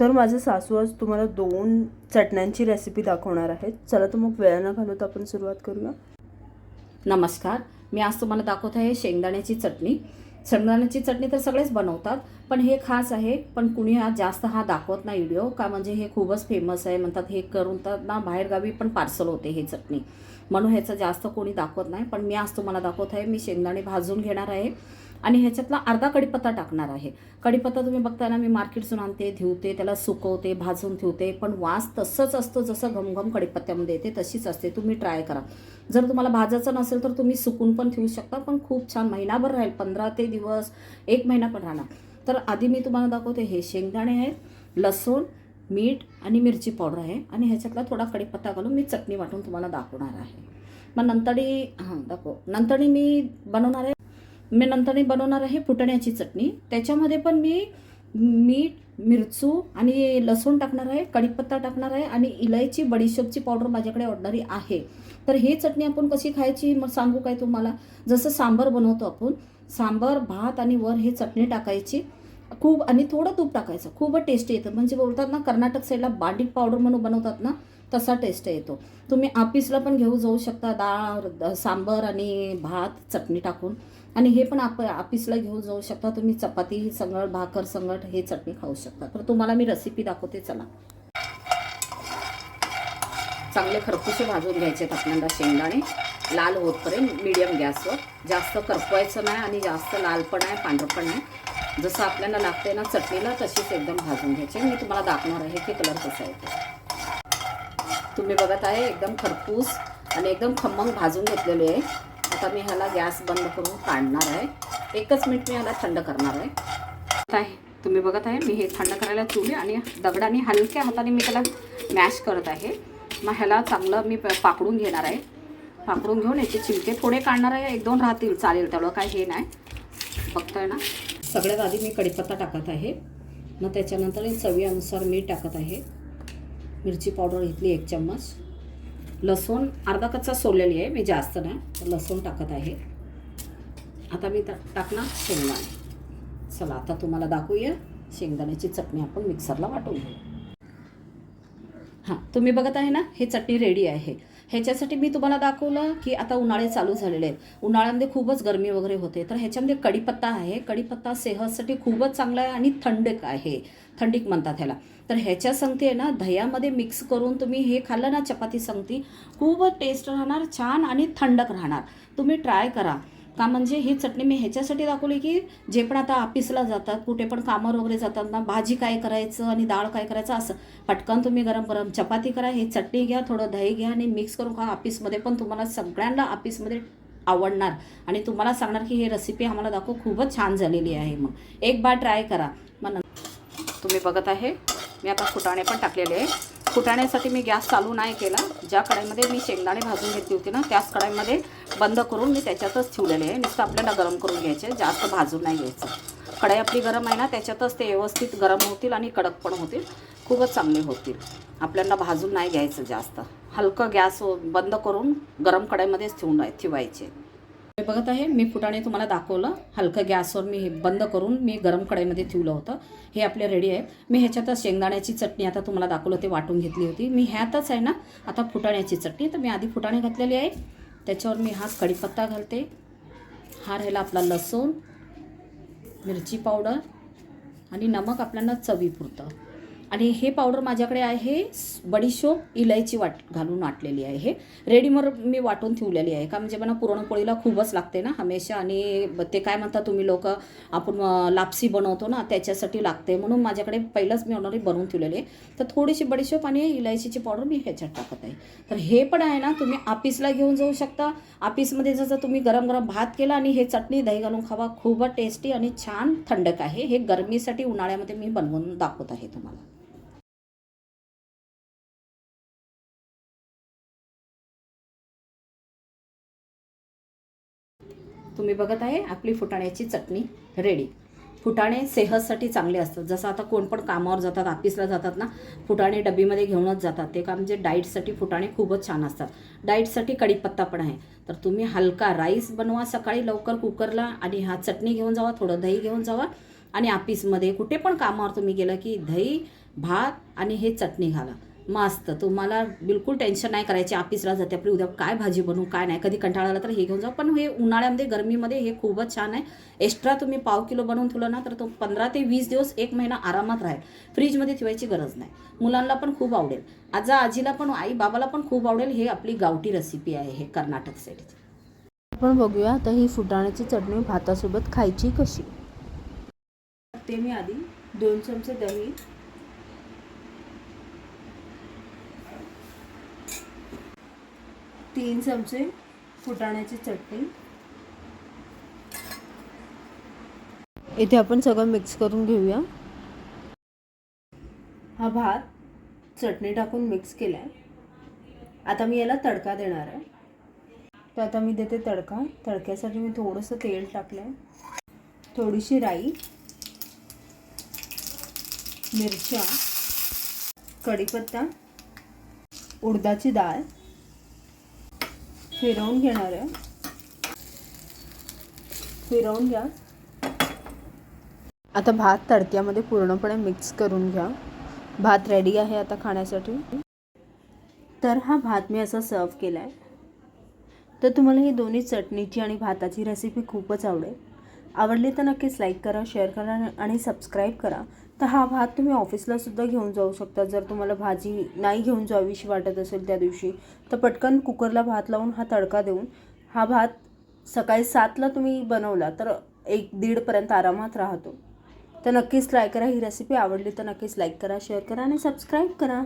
तर माझे सासू आज तुम्हाला दोन चटण्यांची रेसिपी दाखवणार आहेत. चला तर मग वेळ न घालवता आपण सुरुवात करूया. नमस्कार. मी आज तुम्हाला दाखवत आहे शेंगदाण्याची चटणी. शेंगदाण्याची चटणी तर सगळेच बनवतात पण हे खास आहे पण कुणी हा जास्त हा दाखवत नाही व्हिडिओ का म्हणजे हे खूपच फेमस आहे म्हणतात हे करून तर ना बाहेरगावी पण पार्सल होते हे चटणी. म्हणून ह्याचं जास्त कोणी दाखवत नाही पण मी आज तुम्हाला दाखवत आहे मी शेंगदाणे भाजून घेणार आहे आणि ह्याच्यातला अर्धा कढीपत्ता टाकणार आहे. कढीपत्ता तुम्ही बघताय ना मी मार्केटसून आणते धुवते त्याला सुकवते भाजून ठेवते पण वास तसंच असतो जसं घमघम कडीपत्त्यामध्ये येते तशीच असते तुम्ही ट्राय करा. जर तुम्हाला भाजायचं नसेल तर तुम्ही सुकून पण ठेवू शकता पण खूप छान महिनाभर राहील पंधरा ते दिवस एक महिना पण राहणार. तर आधी मी तुम्हाला दाखवते हे शेंगदाणे आहेत लसूण मीठ आणि मिरची पावडर आहे. आणि ह्याच्यातला थोडा कढीपत्ता घालून मी चटणी वाटून तुम्हाला दाखवणार आहे. मग नंतरही हां दाखव. नंतरही मी बनवणार आहे. मी नंतरही बनवणार आहे फुटण्याची चटणी. त्याच्यामध्ये पण मी मीठ मिरचू आणि लसूण टाकणार आहे कढीपत्ता टाकणार आहे आणि इलायची बडीशोपची पावडर माझ्याकडे ऑर्डरी आहे. तर ही चटणी आपण कशी खायची मग सांगू काय तुम्हाला? जसं सांबार बनवतो आपण सांबर भात आणि वर हे चटणी टाकायची. खूप आणि थोडं तूप टाकायचं. खूप टेस्टी येतं. म्हणजे बोलतात ना कर्नाटक साईडला बांडीक पावडर म्हणून बनवतात ना तसा टेस्ट येतो. तुम्ही आपिसला पण घेऊ जाऊ शकता डाळ सांबर आणि भात चटणी टाकून. आणि हे पण आप आपिसला घेऊन जाऊ शकता. तुम्ही चपाती संगट भाकर संगट हे चटणी खाऊ शकता. तर तुम्हाला मी रेसिपी दाखवते. चला. चांगले खरपुसे भाजून घ्यायचे आहेत आपल्याला शेंगदाणे. लाल होतपर्यंत मीडियम गॅसवर. जास्त करपवायचं नाही आणि जास्त लाल पण आहे पांढरं पण नाही. जसं आपल्याला लागते ना चटणीला तशीच एकदम भाजून घ्यायची. मी तुम्हाला दाखवणार आहे की कलर कसा येतो तुम्ही बघत आहे एकदम खरपूस आणि एकदम खमंग भाजून घेतलेले आहे. आता मी ह्याला गॅस बंद करून काढणार आहे. एकच मिनिट मी ह्याला थंड करणार आहे. आहे. तुम्ही बघत आहे मी हे थंड करायला चुली आणि दगडाने हलक्या हाताने मी त्याला मॅश करत आहे. मग ह्याला चांगलं मी प- पाकडून घेणार आहे. पाकडून घेऊन याचे चिमटे थोडे काढणार आहे. एक दोन राहतील. चालेल तेवढं काय हे नाही. बघतोय ना. सगळ्यात आधी मी कढीपत्ता टाकत आहे. मग त्याच्यानंतर चवीनुसार मीठ टाकत आहे. मिरची पावडर घेतली एक चम्मच. लसूण अर्धा कच्चा सोललेली आहे. मी जास्त नाही. तर लसूण टाकत आहे. आता मी टाकणार शेंगदाणे. चला आता तुम्हाला दाखवूया. शेंगदाण्याची चटणी आपण मिक्सरला वाटून घेऊ. हां तुम्ही बघत आहे ना? हे चटणी रेडी आहे. ह्याच्यासाठी मी तुम्हाला दाखवलं की आता उन्हाळे चालू झालेले आहेत. उन्हाळ्यामध्ये खूपच गरमी वगैरे होते. तर ह्याच्यामध्ये कढीपत्ता आहे. कढीपत्ता सेहतसाठी खूपच चांगला आहे आणि थंडक आहे. थंडीक म्हणतात ह्याला. तर ह्याच्या संगती आहे ना दह्यामध्ये मिक्स करून तुम्ही हे खाल्लं ना चपाती संगती खूपच टेस्ट राहणार छान आणि थंडक राहणार. तुम्ही ट्राय करा. का म्हणजे ही चटणी मी ह्याच्यासाठी दाखवली की जे पण आता ऑफिसला जातात कुठे पण कामावर वगैरे जातात ना भाजी काय करायचं आणि डाळ काय करायचं असं. पटकन तुम्ही गरम गरम चपाती करा ही चटणी घ्या थोडं दही घ्या आणि मिक्स करून खा. ऑफिसमध्ये पण तुम्हाला सगळ्यांना ऑफिसमध्ये आवडणार. आणि तुम्हाला सांगणार की ही रेसिपी आम्हाला दाखव खूपच छान झालेली आहे मग. एक बार ट्राय करा. मग तुम्ही बघत आहे मी आता फुटाणे पण टाकलेले आहे. फुटाण्यासाठी मी गॅस चालू नाही केला. ज्या कढाईमध्ये मी शेंगदाणे भाजून घेतली होती ना त्याच कढाईमध्ये बंद करून मी त्याच्यातच ठेवलेले आहे. नुसतं आपल्याला गरम करून घ्यायचे जास्त भाजून नाही घ्यायचं. कढाई आपली गरम आहे ना त्याच्यातच ते व्यवस्थित गरम होतील आणि कडक पण होतील. खूपच चांगले होतील. आपल्याला भाजून नाही घ्यायचं जास्त. हलकं गॅस बंद करून गरम कढाईमध्येच ठेवून ठेवायचे. मी बघत आहे मी फुटाणे तुम्हाला दाखवलं. हलकं गॅसवर मी हे बंद करून मी गरम कढईमध्ये ठेवलं होतं. हे आपले रेडी आहे. मी ह्याच्यातच शेंगदाण्याची चटणी आता तुम्हाला दाखवलं ते वाटून घेतली होती. मी ह्यातच आहे ना आता फुटाण्याची चटणी. तर मी आधी फुटाणे घातलेली आहे. त्याच्यावर मी हा कढीपत्ता घालते. हा राहिला आपला लसूण मिरची पावडर आणि नमक आपल्याला चवीपुरतं. आणि हे पावडर माझ्याकडे आहे बडीशोप इलायची वाट घालून वाटलेली आहे. रेडीमेड मी वाटून ठेवलेली आहे. का म्हणजे मला पुरणपोळीला खूपच लागते ना हमेशा आणि ते काय म्हणता तुम्ही लोक आपण लापसी बनवतो ना त्याच्यासाठी लागते म्हणून माझ्याकडे पहिलंच मी ऑलरेडी बनवून ठेवलेली आहे. तर थोडीशी बडीशोप आणि इलायचीची पावडर मी ह्याच्यात टाकत आहे. तर हे पण आहे ना तुम्ही ऑफिसला घेऊन जाऊ शकता. ऑफिसमध्ये जसं तुम्ही गरम गरम भात केला आणि हे चटणी दही घालून खावा खूपच टेस्टी आणि छान थंडक आहे. हे गरमीसाठी उन्हाळ्यामध्ये मी बनवून दाखवत आहे तुम्हाला. तुम्ही बघत आहे आपली फुटाण्याची चटणी रेडी फुटाणे सेहतसाठी चांगले असतात. जसं आता कोण पण कामावर जातात ऑफिसला जातात ना फुटाणे डबीमध्ये घेऊनच जातात. ते का म्हणजे डाईटसाठी फुटाणे खूपच छान असतात. डाईटसाठी कढीपत्ता पण आहे. तर तुम्ही हलका राईस बनवा सकाळी लवकर कुकरला आणि हा चटणी घेऊन जावा थोडं दही घेऊन जावा आणि ऑफिसमध्ये कुठे पण कामावर तुम्ही गेलं की दही भात आणि हे चटणी घाला. मस्त तुम्हाला बिलकुल टेन्शन नाही करायचे. ऑफिसला जाते. आपली उद्या काय भाजी बनवू काय नाही. कधी कंटाळा आला तर हे घेऊन जाऊ. पण हे उन्हाळ्यामध्ये गरमीमध्ये हे खूपच छान आहे. एक्स्ट्रा तुम्ही पाव किलो बनवून ठेवलं ना तर तो पंधरा ते वीस दिवस एक महिना आरामात राहील. फ्रीजमध्ये ठेवायची गरज नाही. मुलांना पण खूप आवडेल. आजा आजीला पण आई बाबाला पण खूप आवडेल. हे आपली गावठी रेसिपी आहे हे कर्नाटक साईडची आपण बघूया आता ही फुटाण्याची चटणी भातासोबत खायची कशी? ते मी आधी दोन चमचे दही तीन चमचे फुटाण्याची चटणी. इथे आपण सगळं मिक्स करून घेऊया. हा भात चटणी टाकून मिक्स केला आहे आता मी याला तडका देणार आहे. तर आता मी देते तडका. तडक्यासाठी मी थोडंसं तेल टाकलं आहे थोडीशी राई मिरच्या कढीपत्ता उडदाची डाळ फिरवून घेणार आहे. फिरवून घ्या. आता भात तडक्यामध्ये पूर्णपणे मिक्स करून घ्या. भात रेडी आहे आता खाण्यासाठी. तर हा भात मी असा सर्व केला आहे तर तुम्हाला ही दोन्ही चटणीची आणि भाताची रेसिपी खूपच आवडेल. आवडली तर नक्कीच लाईक करा शेअर करा आणि सबस्क्राईब करा. तर हा भात तुम्ही ऑफिसला सुद्धा घेऊन जाऊ शकता. जर तुम्हाला भाजी नाही घेऊन जावीशी वाटत असेल त्या दिवशी तर पटकन कुकरला भात लावून हा तडका देऊन हा भात सकाळी सातला तुम्ही बनवला तर एक दीडपर्यंत आरामात राहतो. तर नक्कीच ट्राय करा. ही रेसिपी आवडली तर नक्कीच लाईक करा शेअर करा आणि सबस्क्राईब करा.